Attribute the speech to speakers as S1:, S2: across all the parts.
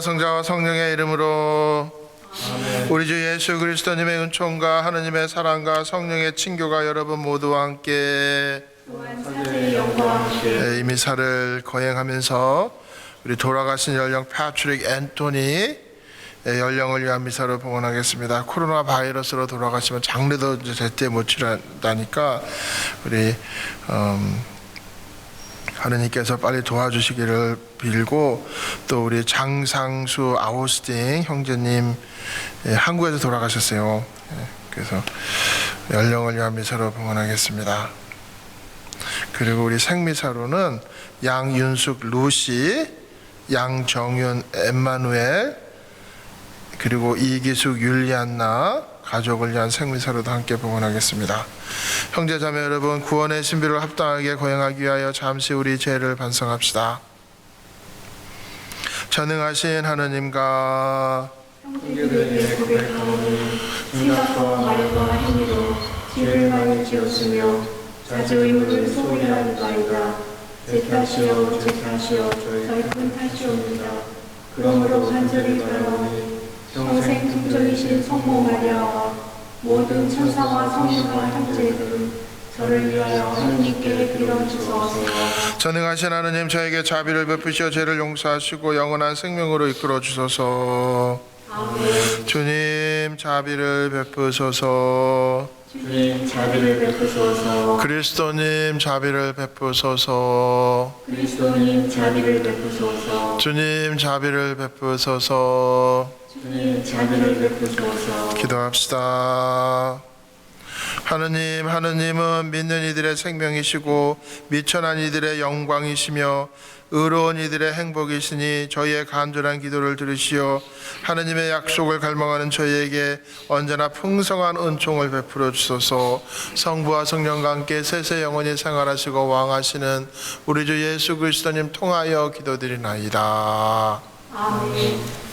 S1: 성부와 성자와 성령의 이름으로 우리 주 예수 그리스도님의 은총과 하느님의 사랑과 성령의 친교가 여러분 모두와 함께 네, 이 미사를 거행하면서 우리 돌아가신 연령 파트릭 앤토니 네, 연령을 위한 미사를 봉헌하겠습니다. 코로나 바이러스로 돌아가시면 장례도 이제 제때 못 치른다니까 우리 음, 하느님께서 빨리 도와주시기를 빌고 또 우리 장상수 아우스팅 형제님 예, 한국에서 돌아가셨어요. 예, 그래서 연령을 위한 미사로 봉헌하겠습니다. 그리고 우리 생미사로는 양윤숙 루시, 양정윤 엠마누엘, 그리고 이기숙 율리안나 가족을 위한 생미사로도 함께 봉헌하겠습니다. 형제자매 여러분 구원의 신비를 합당하게 거행하기 위하여 잠시 우리 죄를 반성합시다. 전능하신
S2: 바이다 제 탓이요 제 탓이요 저희 큰 탓이 옵니다 그러므로 간절히 바라오니 평생 긍정이신 성모 마리아와 모든 천사와 성인과 형제들 저를 위하여 하느님께 빌어주소서
S1: 전능하신 하느님 저에게 자비를 베푸시어 죄를 용서하시고 영원한 생명으로 이끌어 주소서.
S2: 아멘
S1: 주님 자비를 베푸소서.
S2: 주님 자비를 베푸소서
S1: 그리스도님 자비를 베푸소서.
S2: 그리스도님 자비를 베푸소서
S1: 주님 자비를 베푸소서.
S2: 주님 자비를 베푸소서
S1: 기도합시다. 하느님, 하느님은 믿는 이들의 생명이시고 미천한 이들의 영광이시며 의로운 이들의 행복이시니 저희의 간절한 기도를 들으시어 하느님의 약속을 갈망하는 저희에게 언제나 풍성한 은총을 베풀어 주소서 성부와 성령과 함께 세세 영원히 생활하시고 왕하시는 우리 주 예수 그리스도님 통하여 기도드리나이다.
S2: 아멘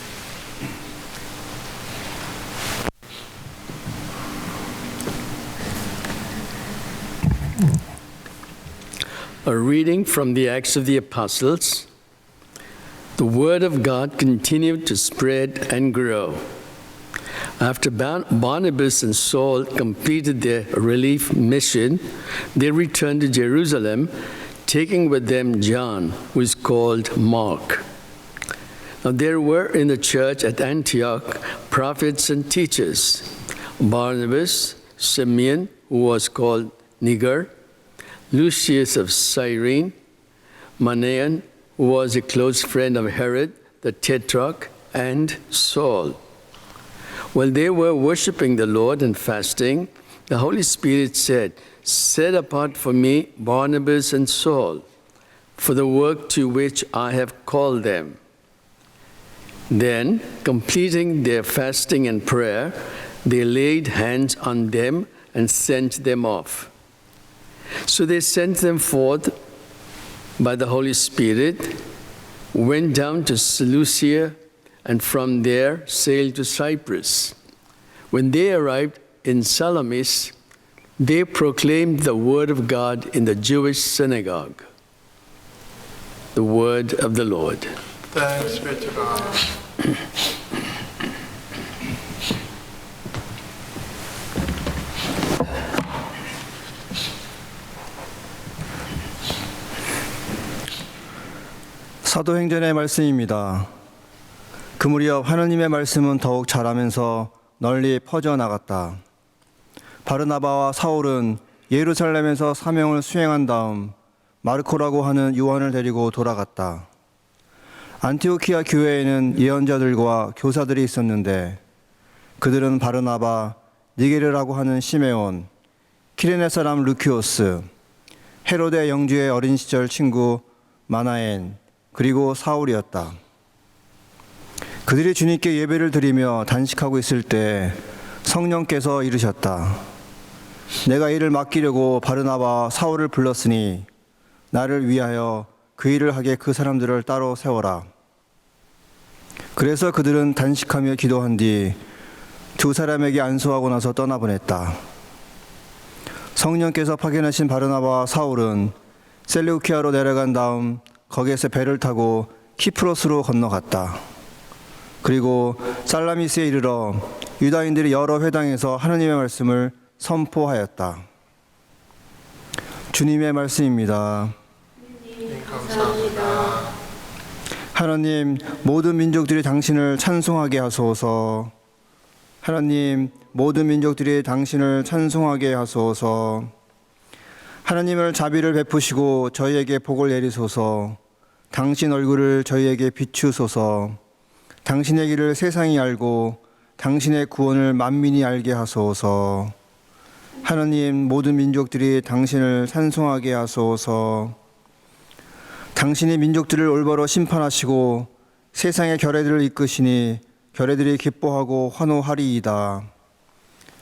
S3: A reading from the Acts of the Apostles. The Word of God continued to spread and grow. After Barnabas and Saul completed their relief mission, they returned to Jerusalem, taking with them John, who is called Mark. Now there were in the church at Antioch prophets and teachers Barnabas, Simeon, who was called Niger, Lucius of Cyrene, Manaen, who was a close friend of Herod the Tetrarch, and Saul. While they were worshiping the Lord and fasting, the Holy Spirit said, Set apart for me Barnabas and Saul for the work to which I have called them. Then, completing their fasting and prayer, they laid hands on them and sent them off. So they sent them forth by the Holy Spirit, went down to Seleucia, and from there sailed to Cyprus. When they arrived in Salamis, they proclaimed the word of God in the Jewish synagogue. The word of the Lord.
S1: Thanks be to God.
S4: 사도행전의 말씀입니다. 그 무렵 하나님의 말씀은 더욱 자라면서 널리 퍼져 나갔다. 바르나바와 사울은 예루살렘에서 사명을 수행한 다음 마르코라고 하는 요한을 데리고 돌아갔다. 안티오키아 교회에는 예언자들과 교사들이 있었는데 그들은 바르나바, 니게르라고 하는 시메온, 키레네 사람 루키오스, 헤로데 영주의 어린 시절 친구 마나엔, 그리고 사울이었다. 그들이 주님께 예배를 드리며 단식하고 있을 때 성령께서 이르셨다. 내가 이를 맡기려고 바르나바 사울을 불렀으니 나를 위하여 그 일을 하게 그 사람들을 따로 세워라. 그래서 그들은 단식하며 기도한 뒤 두 사람에게 안수하고 나서 떠나보냈다. 성령께서 파견하신 바르나바와 사울은 셀레우키아로 내려간 다음 거기에서 배를 타고 키프로스로 건너갔다. 그리고 살라미스에 이르러 유다인들이 여러 회당에서 하나님의 말씀을 선포하였다. 주님의 말씀입니다.
S2: 감사합니다.
S4: 하나님 모든 민족들이 당신을 찬송하게 하소서. 하나님 모든 민족들이 당신을 찬송하게 하소서. 하나님을 자비를 베푸시고 저희에게 복을 내리소서. 당신 얼굴을 저희에게 비추소서. 당신의 길을 세상이 알고 당신의 구원을 만민이 알게 하소서. 하나님 모든 민족들이 당신을 찬송하게 하소서. 당신이 민족들을 올바로 심판하시고 세상의 결례들을 이끄시니 결례들이 기뻐하고 환호하리이다.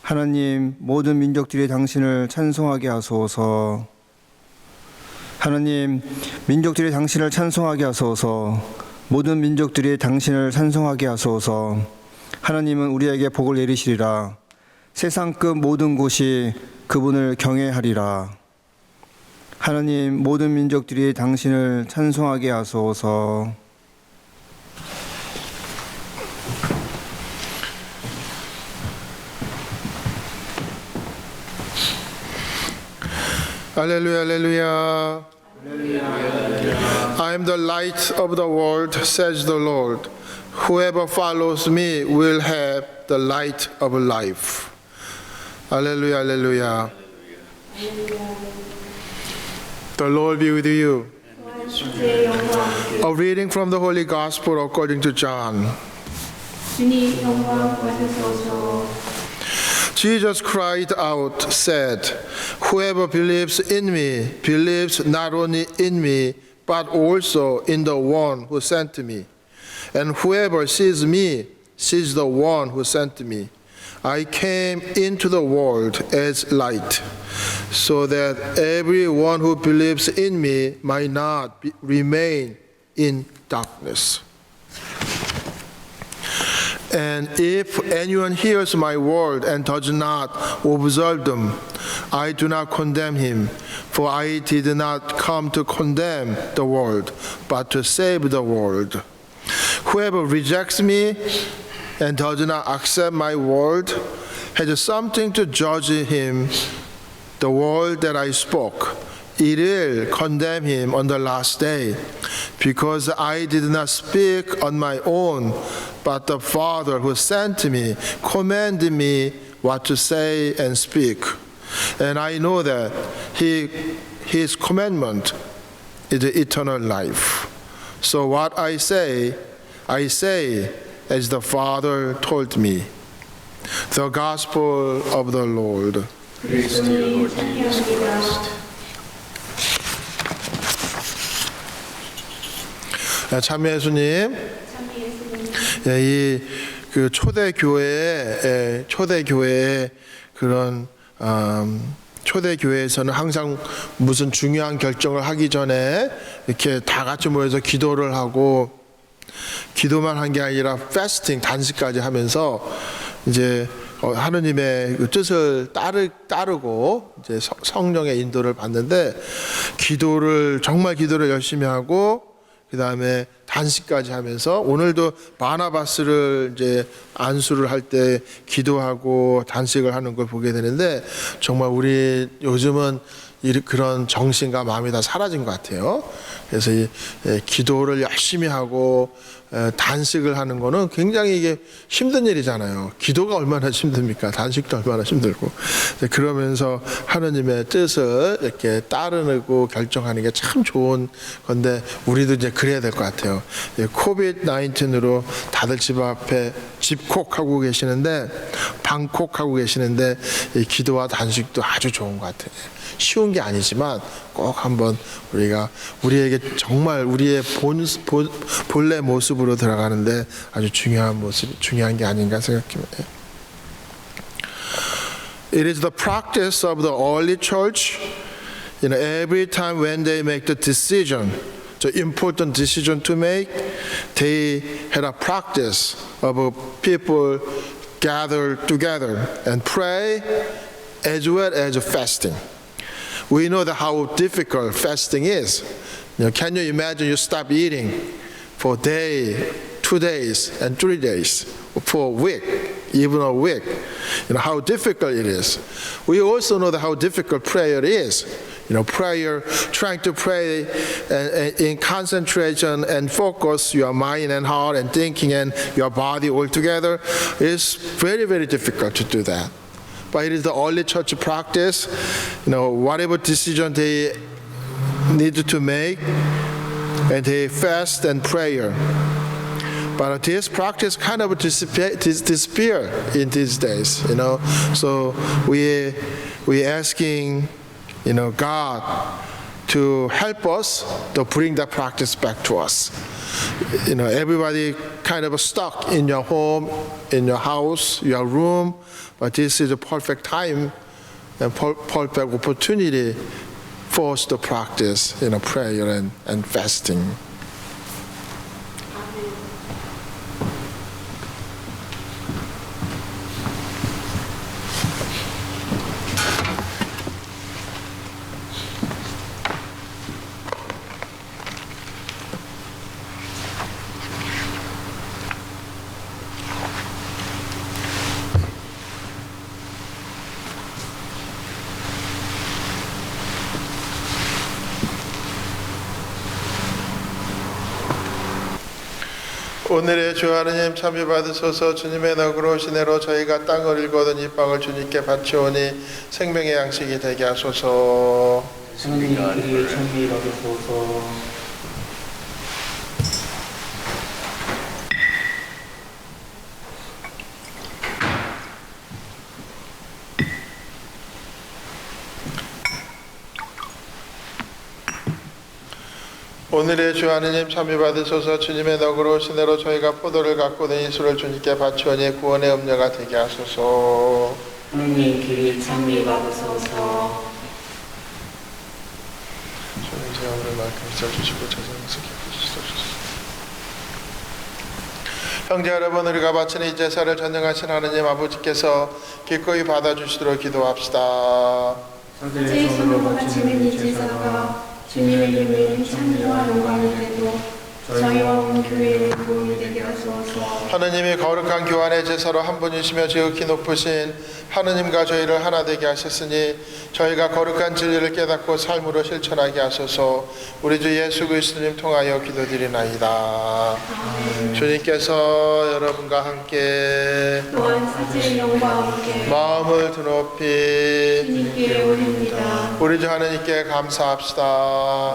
S4: 하나님 모든 민족들이 당신을 찬송하게 하소서. 하나님 민족들이 당신을 찬송하게 하소서. 모든 민족들이 당신을 찬송하게 하소서. 하나님은 우리에게 복을 내리시리라. 세상 끝 모든 곳이 그분을 경외하리라. 하나님 모든 민족들이 당신을 찬송하게 하소서.
S1: Alleluia, alleluia. I am the light of the world, says the Lord. Whoever follows me will have the light of life. Alleluia, alleluia. alleluia. The Lord be with you. A reading from the Holy Gospel according to John. Jesus cried out, said, Whoever believes in me believes not only in me, but also in the one who sent me. And whoever sees me sees the one who sent me. I came into the world as light, so that everyone who believes in me might not be, remain in darkness. And if anyone hears my word and does not observe them, I do not condemn him, for I did not come to condemn the world, but to save the world. Whoever rejects me and does not accept my word has something to judge him, the word that I spoke. It will condemn him on the last day, because I did not speak on my own, but the Father who sent me commanded me what to say and speak. And I know that he, his commandment is the eternal life. So what I say, I say as the Father told me. The Gospel of the Lord.
S2: 주님 찬양합니다.
S1: 아, 참여 예수님,
S2: 참 예수님.
S1: 예, 이 그 초대 교회의 예, 초대 교회의 그런 음, 초대 교회에서는 항상 무슨 중요한 결정을 하기 전에 이렇게 다 같이 모여서 기도를 하고 기도만 한 게 아니라 패스팅 단식까지 하면서 이제 어, 하느님의 그 뜻을 따르, 따르고 이제 성- 성령의 인도를 받는데 기도를 정말 기도를 열심히 하고 그 다음에 단식까지 하면서 오늘도 바나바스를 이제 안수를 할 때 기도하고 단식을 하는 걸 보게 되는데 정말 우리 요즘은 이 그런 정신과 마음이 다 사라진 것 같아요. 그래서 이 예, 기도를 열심히 하고 에, 단식을 하는 거는 굉장히 이게 힘든 일이잖아요. 기도가 얼마나 힘듭니까? 단식도 얼마나 힘들고. 그러면서 하느님의 뜻을 이렇게 따르고 결정하는 게 참 좋은 건데 우리도 이제 그래야 될 것 같아요. 코비드 19으로 다들 집 앞에 집콕하고 계시는데 방콕하고 계시는데 이 기도와 단식도 아주 좋은 것 같아요. 쉬운 게 아니지만 꼭 한번 우리가 우리에게 정말 우리의 본, 본 본래 모습으로 들어가는데 아주 중요한 모습 중요한 게 아닌가 생각합니다. It is the practice of the early church, you know, every time when they make the decision, the important decision to make, they had a practice of people gather together and pray as well as fasting. We know that how difficult fasting is. You know, can you imagine you stop eating for a day, two days and three days for a week, even a week. You know how difficult it is. We also know that how difficult prayer is. You know, prayer, trying to pray uh, in concentration and focus your mind and heart and thinking and your body all together is very, very difficult to do that. But it is the only church practice. You know, whatever decision they need to make, and they fast and prayer. But this practice kind of disappear in these days, you know. So we we asking, you know, God to help us to bring that practice back to us. You know, everybody kind of stuck in your home, in your house, your room, but this is a perfect time and perfect opportunity for us to practice, you know, prayer and, and fasting. 오늘의 주 하느님 참여 받으소서 주님의 너그러운 시내로 저희가 땅을 일거든 이 빵을 주님께 바치오니 생명의 양식이 되게 하소서.
S5: 길이 찬미 받으소서
S1: 오늘의 주 하느님 참여 받으소서 주님의 너그러운 시내로 저희가 포도를 갖고는 이 술을 주님께 바치오니 구원의 음료가 되게 하소서.
S5: 하느님 길이 찬미 받으소서.
S1: 주님 제 오늘 말씀 있어주시고 저장해서 기쁘시소서. 형제 여러분 우리가 바치는 이 제사를 전능하신 하느님 아버지께서 기꺼이 받아주시도록 기도합시다.
S2: 제 손으로 바치는 이 제사가 주님의 이름에 찬미와 영광이 되고 저희와 온 교회에 도움이 되게 하소서
S1: 하느님이 거룩한 교환의 제사로 한 분이시며 지극히 높으신 하느님과 저희를 하나 되게 하셨으니 저희가 거룩한 진리를 깨닫고 삶으로 실천하게 하소서. 우리 주 예수 그리스도님 통하여 기도드리나이다. 주님께서 여러분과 함께
S2: 또한 사제의 영과 함께
S1: 마음을 드높이
S2: 주님께 올립니다
S1: 우리 주 하느님께 감사합시다.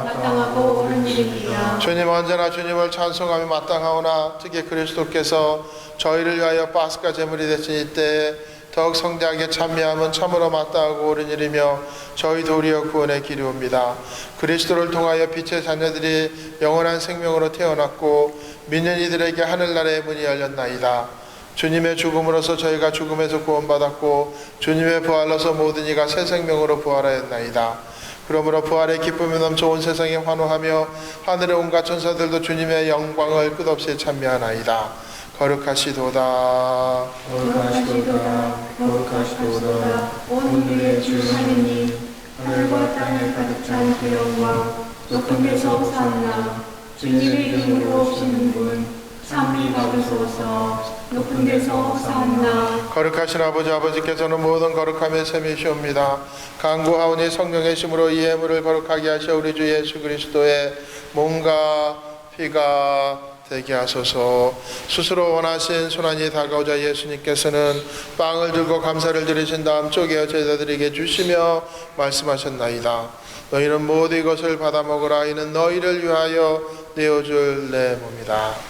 S2: 마땅하고 옳은 일입니다.
S1: 주님 언제나 주님 을 찬송하며 마땅하오나 특히 그리스도께서 저희를 위하여 파스카 제물이 되신 이때 더욱 성대하게 찬미함은 참으로 마땅하고 옳은 일이며 저희 도리어 구원의 길이옵니다. 그리스도를 통하여 빛의 자녀들이 영원한 생명으로 태어났고 믿는 이들에게 하늘나라의 문이 열렸나이다. 주님의 죽음으로서 저희가 죽음에서 구원받았고 주님의 부활로서 모든 이가 새 생명으로 부활하였나이다. 그러므로 부활의 기쁨이 넘쳐 온 세상에 환호하며 하늘의 온갖 천사들도 주님의 영광을 끝없이 찬미하나이다. 거룩하시도다.
S5: 거룩하시도다 거룩하시도다
S2: 온 우리의 주 하느님 하늘과 땅을 가득 찬그 영광 높은 데서 사나 주님의 이름으로 오시는 분 찬미 받으소서 높은 데서 사나
S1: 거룩하신 아버지 아버지께서는 모든 거룩함의 셈이시옵니다. 강구하오니 성령의 심으로 이 예물을 거룩하게 하셔 우리 주 예수 그리스도의 몸과 피가 되게 하소서 스스로 원하신 순환이 다가오자 예수님께서는 빵을 들고 감사를 드리신 다음 쪼개어 제자들에게 주시며 말씀하셨나이다. 너희는 모두 이것을 받아 먹으라 이는 너희를 위하여 내어줄 내 몸이다.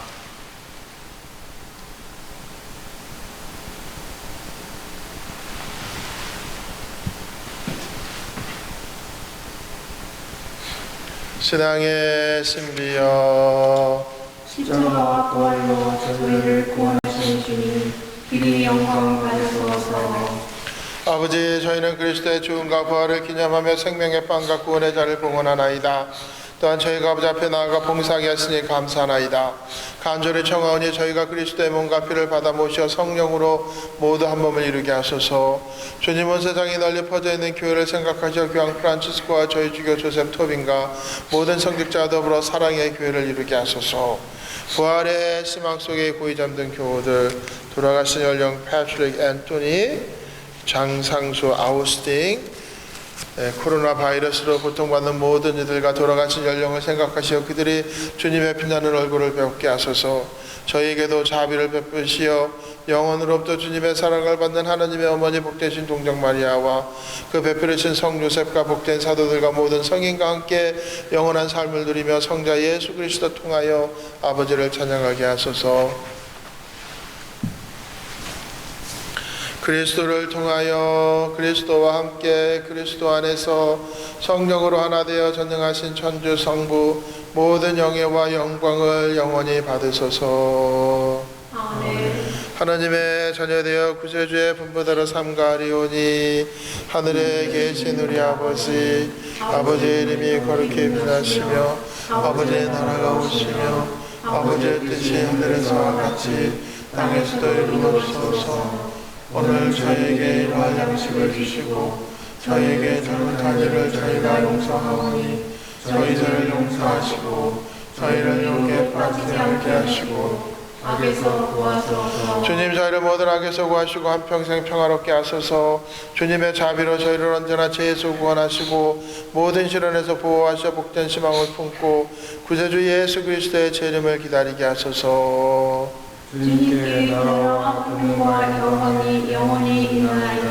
S1: 신앙의 신비여
S2: 십자가와 부활로 저희를 구원하신 주님 길이 영광 받으소서
S1: 아버지 저희는 그리스도의 죽음과 부활을 기념하며 생명의 빵과 구원의 자를 봉헌하나이다. 또한 저희가 아버지 앞에 나아가 봉사하게 하시니 감사하나이다. 간절히 청하오니 저희가 그리스도의 몸과 피를 받아 모셔 성령으로 모두 한 몸을 이루게 하소서. 주님은 세상에 널리 퍼져 있는 교회를 생각하셔 교황 프란치스코와 저희 주교 조셉 토빈과 모든 성직자 더불어 사랑의 교회를 이루게 하소서. 부활의 희망 속에 고이 잠든 교우들 돌아가신 연령 패트릭 앤토니 장상수 아우스팅 예, 코로나 바이러스로 고통받는 모든 이들과 돌아가신 연령을 생각하시어 그들이 주님의 빛나는 얼굴을 배웁게 하소서. 저희에게도 자비를 베푸시어 영원으로부터 주님의 사랑을 받는 하나님의 어머니 복되신 동정 마리아와 그 베푸르신 성 요셉과 복된 사도들과 모든 성인과 함께 영원한 삶을 누리며 성자 예수 그리스도 통하여 아버지를 찬양하게 하소서 그리스도를 통하여 그리스도와 함께 그리스도 안에서 성령으로 하나 되어 전능하신 천주 성부 모든 영예와 영광을 영원히 받으소서.
S2: 아멘
S1: 하나님의 자녀되어 구세주의 분부대로 삼가리오니 하늘에 계신 우리 아버지 아버지의 이름이 거룩히 빛나시며 아버지의 나라가 오시며 아버지의 뜻이 하늘에서와 같이 땅에서도 이루어지소서 오늘 저희에게 일할 양식을 주시고 저희에게 잘못한 일을 저희가 용서하오니 저희들을 용서하시고 저희를 용에 빠지지 않게 하시고 주님 저희를 모든 악에서 구하시고 한평생 평화롭게 하소서. 주님의 자비로 저희를 언제나 죄에서 구원하시고 모든 시련에서 보호하셔 복된 희망을 품고 구세주 예수 그리스도의 제 이름을 기다리게 하소서
S2: 주님께 나라와 권능과 영광이 영원히 있나이다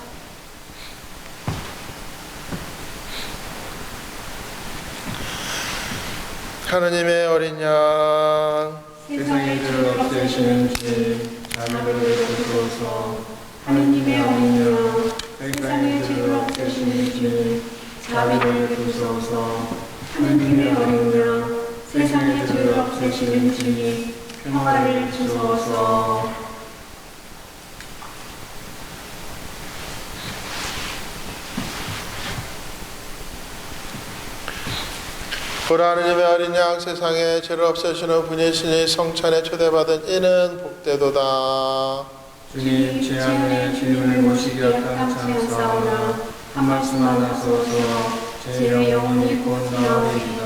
S1: 하느님의 어린 양.
S2: 세상의 죄를 없애시는 주 자비를 베푸소서 하느님의 어린 양. 세상의 죄를 없애시는 주 자비를 베푸소서 하느님의 어린 양. 세상의 죄를 없애시는 주님 평화를 주소서
S1: 보라 하느님의 어린 양 세상에 죄를 없애시는 분이시니 성찬에 초대받은 이는 복되도다.
S5: 주님 제 안에 주님을 모시기 합당치 사오나 한 말씀 하나 써서 제 영혼이 구원하오리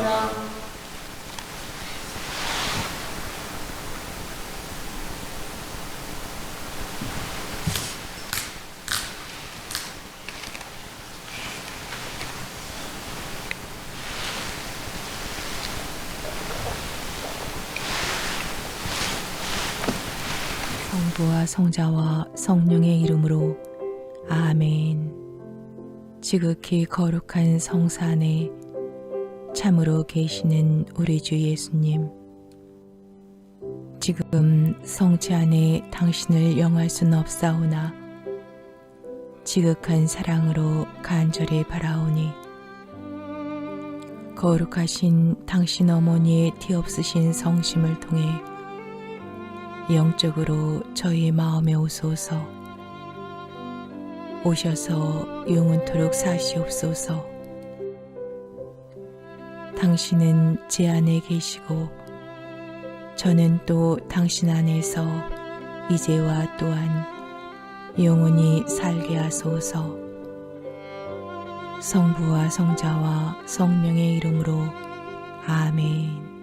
S6: 성부와 성자와 성령의 이름으로 아멘. 지극히 거룩한 성사 안에 참으로 계시는 우리 주 예수님. 지금 성체 안에 당신을 영할 수는 없사오나 지극한 사랑으로 간절히 바라오니 거룩하신 당신 어머니의 티 없으신 성심을 통해 영적으로 저희 마음에 오소서. 오셔서 영원토록 사시옵소서. 당신은 제 안에 계시고 저는 또 당신 안에서 이제와 또한 영원히 살게 하소서. 성부와 성자와 성령의 이름으로 아멘.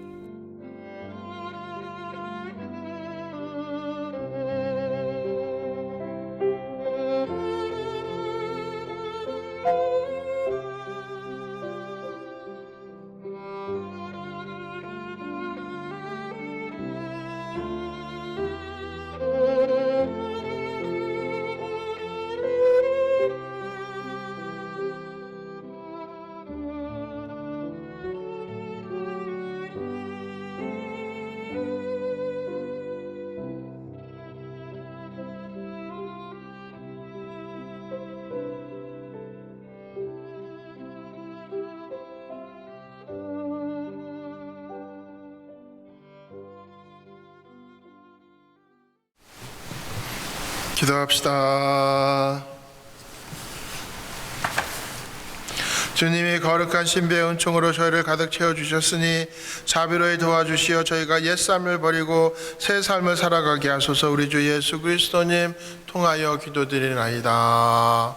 S1: 기도합시다. 주님이 거룩한 신비의 은총으로 저희를 가득 채워 주셨으니 자비로이 도와주시어 저희가 옛 삶을 버리고 새 삶을 살아가게 하소서 우리 주 예수 그리스도님 통하여 기도드리나이다.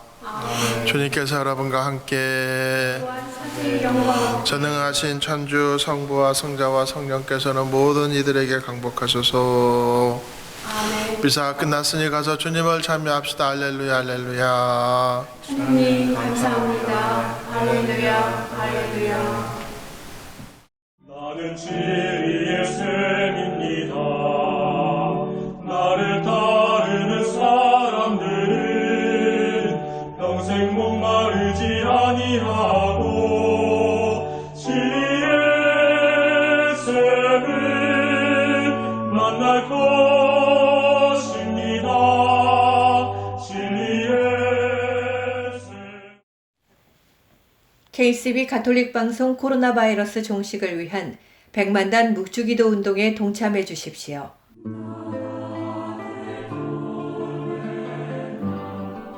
S1: 주님께서 여러분과 함께 전능하신 천주 성부와 성자와 성령께서는 모든 이들에게 강복하소서. 미사가 끝났으니 가서 주님을 참여합시다. 할렐루야 할렐루야.
S2: 주님 감사합니다 할렐루야 할렐루야
S5: 나는 진리의 셈입니다. 나를 따르는 사람들은 평생 목마르지 아니하
S7: KCB 가톨릭 방송 코로나 바이러스 종식을 위한 백만단 묵주기도 운동에 동참해 주십시오.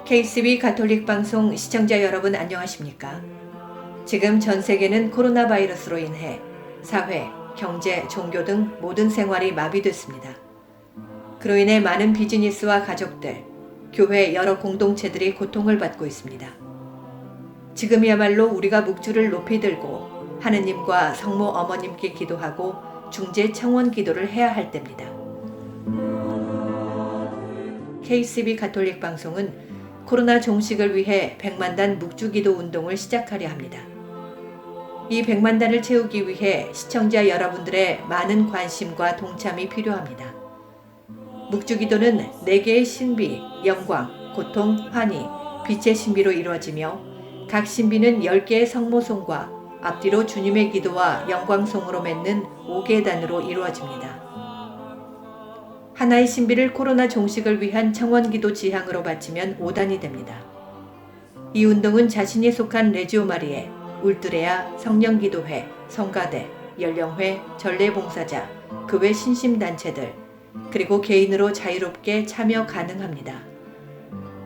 S7: KCB 가톨릭 방송 시청자 여러분 안녕하십니까? 지금 전 세계는 코로나 바이러스로 인해 사회, 경제, 종교 등 모든 생활이 마비됐습니다. 그로 인해 많은 비즈니스와 가족들, 교회 여러 공동체들이 고통을 받고 있습니다. 지금이야말로 우리가 묵주를 높이 들고 하느님과 성모 어머님께 기도하고 중재 청원 기도를 해야 할 때입니다. KCB 가톨릭 방송은 코로나 종식을 위해 백만단 묵주 기도 운동을 시작하려 합니다. 이 백만단을 채우기 위해 시청자 여러분들의 많은 관심과 동참이 필요합니다. 묵주 기도는 네 개의 신비, 영광, 고통, 환희, 빛의 신비로 이루어지며 각 신비는 10개의 성모송과 앞뒤로 주님의 기도와 영광송으로 맺는 5개의 단으로 이루어집니다. 하나의 신비를 코로나 종식을 위한 청원기도 지향으로 바치면 5단이 됩니다. 이 운동은 자신이 속한 레지오 마리에, 울드레아, 성령기도회, 성가대, 연령회, 전례봉사자, 그 외 신심단체들, 그리고 개인으로 자유롭게 참여 가능합니다.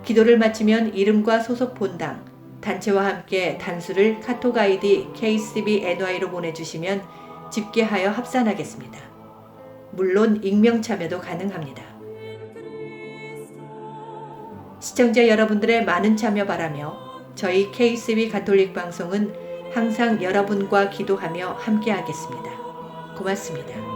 S7: 기도를 마치면 이름과 소속 본당, 단체와 함께 단수를 카톡 아이디 KCBNY로 보내주시면 집계하여 합산하겠습니다. 물론 익명 참여도 가능합니다. 시청자 여러분들의 많은 참여 바라며 저희 KCB 가톨릭 방송은 항상 여러분과 기도하며 함께하겠습니다. 고맙습니다.